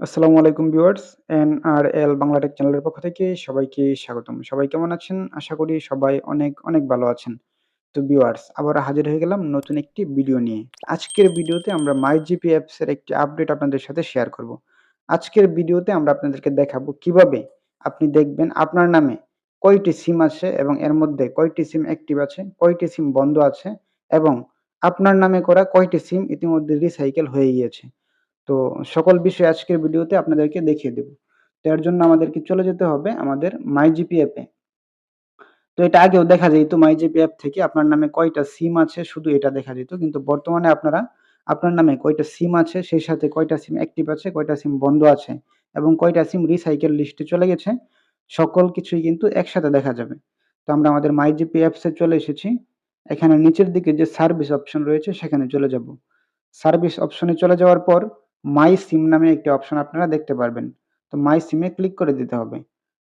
আসসালামু আলাইকুম viewers N R L Bangla tech চ্যানেলের পক্ষ থেকে সবাইকে স্বাগতম। সবাই কেমন আছেন? আশা করি সবাই অনেক অনেক ভালো আছেন। তো ভিউয়ার্স আবার হাজির হয়ে গেলাম নতুন একটি ভিডিও নিয়ে। আজকের ভিডিওতে আমরা মাই জিপি অ্যাপস এর একটি আপডেট আপনাদের সাথে শেয়ার করব। আজকের ভিডিওতে আমরা আপনাদেরকে দেখাবো কীভাবে আপনি দেখবেন আপনার নামে কয়টি সিম আছে এবং এর মধ্যে কয়টি সিম অ্যাক্টিভ আছে, কয়টি সিম বন্ধ আছে এবং আপনার নামে করা কয়টি সিম ইতিমধ্যে রিসাইকেল হয়ে গিয়েছে। তো সকল বিষয় আজকের ভিডিওতে আপনাদেরকে দেখিয়ে দেব। তো এর জন্য আমাদেরকে চলে যেতে হবে আমাদের মাই জিপি অ্যাপে তো এটা আগেও দেখা যেত মাই জিপি অ্যাপ থেকে আপনার নামে কয়টা সিম আছে, শুধু এটা দেখা যেত। কিন্তু বর্তমানে আপনারা, আপনার নামে কয়টা সিম আছে, সেই সাথে কয়টা সিম অ্যাক্টিভ আছে, কয়টা সিম বন্ধ আছে এবং কয়টা সিম রিসাইকেল লিস্টে চলে গেছে, সকল কিছুই কিন্তু একসাথে দেখা যাবে। তো আমরা আমাদের মাই জিপি অ্যাপসে চলে এসেছি। এখানে নিচের দিকে যে সার্ভিস অপশন রয়েছে, সেখানে চলে যাব। সার্ভিস অপশনে চলে যাওয়ার পর মাই সিম নামে একটি অপশন আপনারা দেখতে পারবেন। তো মাই সিমে ক্লিক করে দিতে হবে।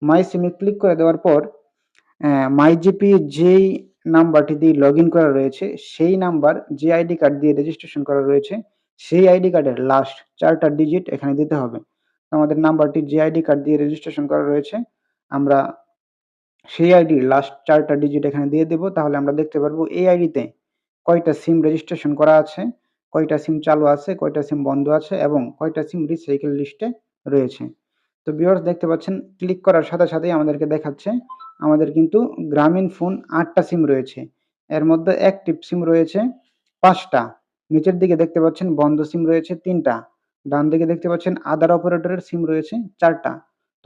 মাই সিমে ক্লিক করে দেওয়ার পর মাই জিপি যেই নাম্বারটি দিয়ে লগ করা রয়েছে, সেই নাম্বার যে আইডি কার্ড দিয়ে রেজিস্ট্রেশন করা রয়েছে, সেই আইডি কার্ডের লাস্ট চারটা ডিজিট এখানে দিতে হবে। আমাদের নাম্বারটি যে আইডি কার্ড দিয়ে রেজিস্ট্রেশন করা রয়েছে, আমরা সেই আইডির লাস্ট চারটা ডিজিট এখানে দিয়ে দেব। তাহলে আমরা দেখতে পারব এই আইডিতে কয়টা সিম রেজিস্ট্রেশন করা আছে। কয়টা সিম চালু আছে, কয়টা সিম বন্ধ আছে এবং কয়টা সিম রিসাইকেল লিস্টে রয়েছে। তো ভিউয়ার্স দেখতে পাচ্ছেন ক্লিক করার সাথে সাথেই আমাদেরকে দেখাচ্ছে, আমাদের কিন্তু গ্রামীণ ফোন আটটা সিম রয়েছে। এর মধ্যে অ্যাক্টিভ সিম রয়েছে পাঁচটা, নিচের দিকে দেখতে পাচ্ছেন বন্ধ সিম রয়েছে তিনটা, ডান দিকে দেখতে পাচ্ছেন আদার অপারেটরের সিম রয়েছে চারটা।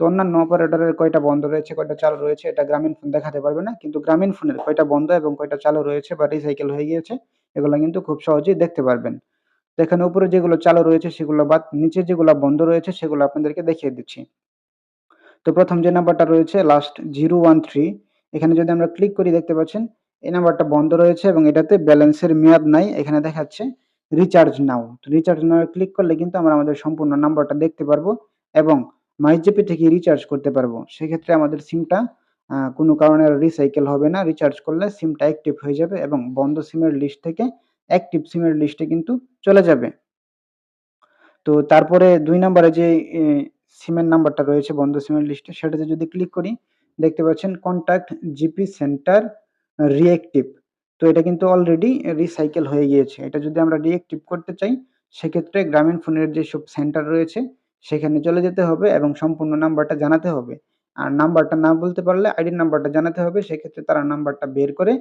তো অন্যান্য অপারেটরের কয়টা বন্ধ রয়েছে, কয়টা চালু রয়েছে, এটা গ্রামীণ ফোন দেখাতে পারবে না, কিন্তু গ্রামীণ ফোনের কয়টা বন্ধ এবং কয়টা চালু রয়েছে বা রিসাইকেল হয়ে গিয়েছে এগুলো কিন্তু খুব সহজেই দেখতে পারবেন। এখানে উপরে যেগুলো চালু রয়েছে, সেগুলো বাদ, নিচে যেগুলো বন্ধ রয়েছে, সেগুলো আপনাদেরকে দেখিয়ে দিচ্ছি। তো প্রথম যে নাম্বারটা রয়েছে লাস্ট জিরো ওয়ান থ্রি এখানে যদি আমরা ক্লিক করি, দেখতে পাচ্ছেন, এই নাম্বারটা বন্ধ রয়েছে এবং এটাতে ব্যালেন্সের মেয়াদ নাই, এখানে দেখাচ্ছে রিচার্জ নাও তো রিচার্জ নাও ক্লিক করলে কিন্তু আমরা আমাদের সম্পূর্ণ নাম্বারটা দেখতে পারব এবং মাইজেপি থেকে রিচার্জ করতে পারব। সেক্ষেত্রে আমাদের সিমটা কোনো কারণে রিসাইকেল হবে না। রিচার্জ করলে সিমটা অ্যাক্টিভ হয়ে যাবে এবং বন্ধ সিমের লিস্ট থেকে অ্যাক্টিভ সিমের লিস্টে কিন্তু চলে যাবে। তো তারপরে দুই নম্বরে যে সিমের নাম্বারটা রয়েছে, বন্ধ সিমের লিস্টে সেটাতে যদি ক্লিক করি, দেখতে পাচ্ছেন কন্ট্যাক্ট জিপি সেন্টার রিঅ্যাক্টিভ তো এটা কিন্তু অলরেডি রিসাইকেল হয়ে গিয়েছে। এটা যদি আমরা রিঅ্যাক্টিভ করতে চাই, সেক্ষেত্রে গ্রামীণ ফোনের যেসব সেন্টার রয়েছে, সেখানে চলে যেতে হবে এবং সম্পূর্ণ নাম্বারটা জানাতে হবে। আর নাম্বারটা না বলতে পারলে আইডির নাম্বারটা জানাতে হবে, সেক্ষেত্রে তারা নাম্বারটা বের করে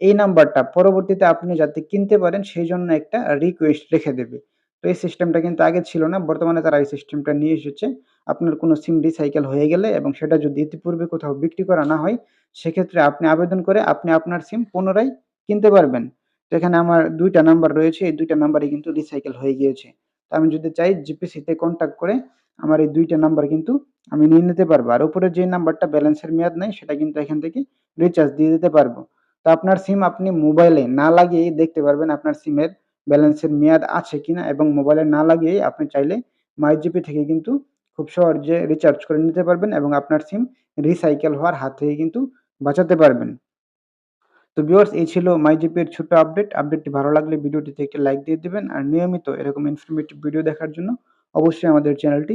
এই নাম্বারটা পরবর্তীতে আপনি যাতে কিনতে পারেন সেই জন্য একটা রিকোয়েস্ট রেখে দেবে। তো এই সিস্টেমটা কিন্তু আগে ছিল না, বর্তমানে তারা এই সিস্টেমটা নিয়ে এসেছে। আপনার কোনো সিম রিসাইকেল হয়ে গেলে এবং সেটা যদি ইতিপূর্বে কোথাও বিক্রি করা না হয়, সেক্ষেত্রে আপনি আবেদন করে আপনি আপনার সিম পুনরায় কিনতে পারবেন। তো এখানে আমার দুইটা নাম্বার রয়েছে, এই দুইটা নাম্বারই কিন্তু রিসাইকেল হয়ে গিয়েছে। তো আমি যদি চাই জিপিসিতে কন্ট্যাক্ট করে আমার এই দুইটা নাম্বার কিন্তু আমি নিয়ে নিতে পারব। আর উপরে যে নাম্বারটা ব্যালেন্সের মেয়াদ নাই, সেটা কিন্তু এখান থেকে রিচার্জ দিয়ে দিতে পারব। তো আপনার সিম আপনি মোবাইলে না লাগিয়েই দেখতে পারবেন আপনার সিমের ব্যালেন্সের মেয়াদ আছে কিনা এবং মোবাইলে না লাগিয়েই আপনি চাইলে মাইজিপি থেকে কিন্তু খুব সহজে রিচার্জ করে নিতে পারবেন এবং আপনার সিম রিসাইকেল হওয়ার হাত থেকে কিন্তু বাঁচাতে পারবেন। তো ভিউয়ার্স এই ছিল মাইজিপির ছোট্ট আপডেট আপডেটটি ভালো লাগলে ভিডিওটিতে একটি লাইক দিয়ে দেবেন। আর নিয়মিত এরকম ইনফরমেটিভ ভিডিও দেখার জন্য অবশ্যই আমাদের চ্যানেলটি